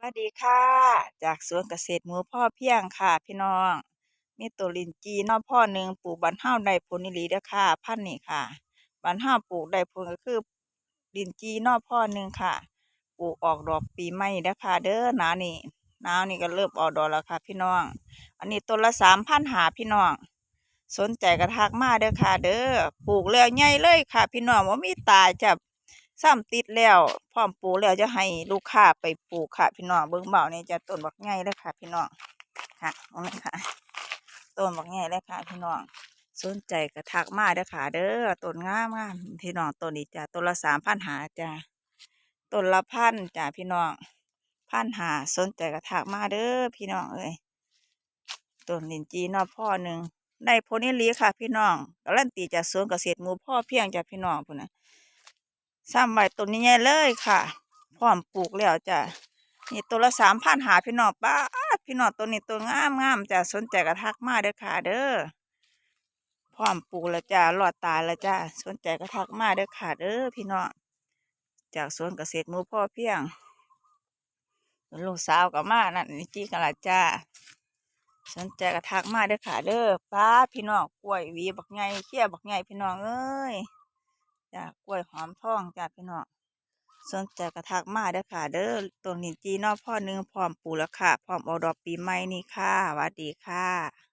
สวัสดีค่ะ จากสวนเกษตรหมูพ่อเพียงค่ะ พี่น้องมีตัวลินจีนอพ่อหนึ่งปลูกบันเฮาได้ผลอีหลีเด้อค่ะ พันนี่ค่ะบันเฮาปลูกได้ผลก็คือลินจีนอพ่อหนึ่งค่ะ ปลูกออกดอกปีใหม่เด้อค่ะ เด้อหนานี่หนาวนี่ก็เริ่มออกดอกแล้วค่ะ พี่น้อง อันนี้ต้นละสามพันหาพี่น้อง สนใจกระทักมาเด้อค่ะ เด้อปลูกแล้วใหญ่เลยค่ะ พี่น้องว่ามีตาจับ ซ้ำติดแล้วพร้อมปลูกแล้วจะให้ลูกค้าไปปลูกค่ะ พี่น้องเบิ่งเบานี่จะต้นบักใหญ่เลยค่ะ พี่น้องค่ะเอาเลยค่ะต้นบักใหญ่เลยค่ะ พี่น้องสนใจก็ทักมาเด้อค่ะ เด้อต้นงามงามพี่น้องต้นนี้จ้ะต้นละสามพันหาจ้ะต้นละพันจ้ะพี่น้องพันหาสนใจก็ทักมาเด้อพี่น้องเอ้ยต้นลินจีนอพ่อหนึ่งได้ผลนี่ลีค่ะ พี่น้องการันตีจากสวนเกษตรมูพ่อเพียงจ้ะพี่น้องพุ่นนะ ซ้ำใบต้นนี้ใหญ่เลยค่ะพร้อมปลูกแล้วจ้ะนี่ตัวละสามพันหาพี่น้องป้าพี่น้องตัวนี้ตัวงามงามจ้ะสนใจกระทักมาเด้อค่ะ เด้อพร้อมปลูกแล้วจ้ะรอดตายแล้วจ้ะสนใจกระทักมาเด้อค่ะเด้อพี่น้องจากสวนเกษตรหมูพ่อเพียงลูกสาวกับมานั่นนี่จี้กันละจ้าสนใจกระทักมาเด้อค่ะเด้อป้าพี่น้องกล้วยวีบักไงเขี้ยบักไงพี่น้องเอ้ย จากกล้วยหอมทองจากพี่น้องสนใจกระทักมาเด้อค่ะ เด้อต้นลินจีนอพ่อหนึ่งพร้อมปลูกแล้วค่ะ พร้อมเอาดอกปีใหม่นี่ค่ะสวัสดีค่ะ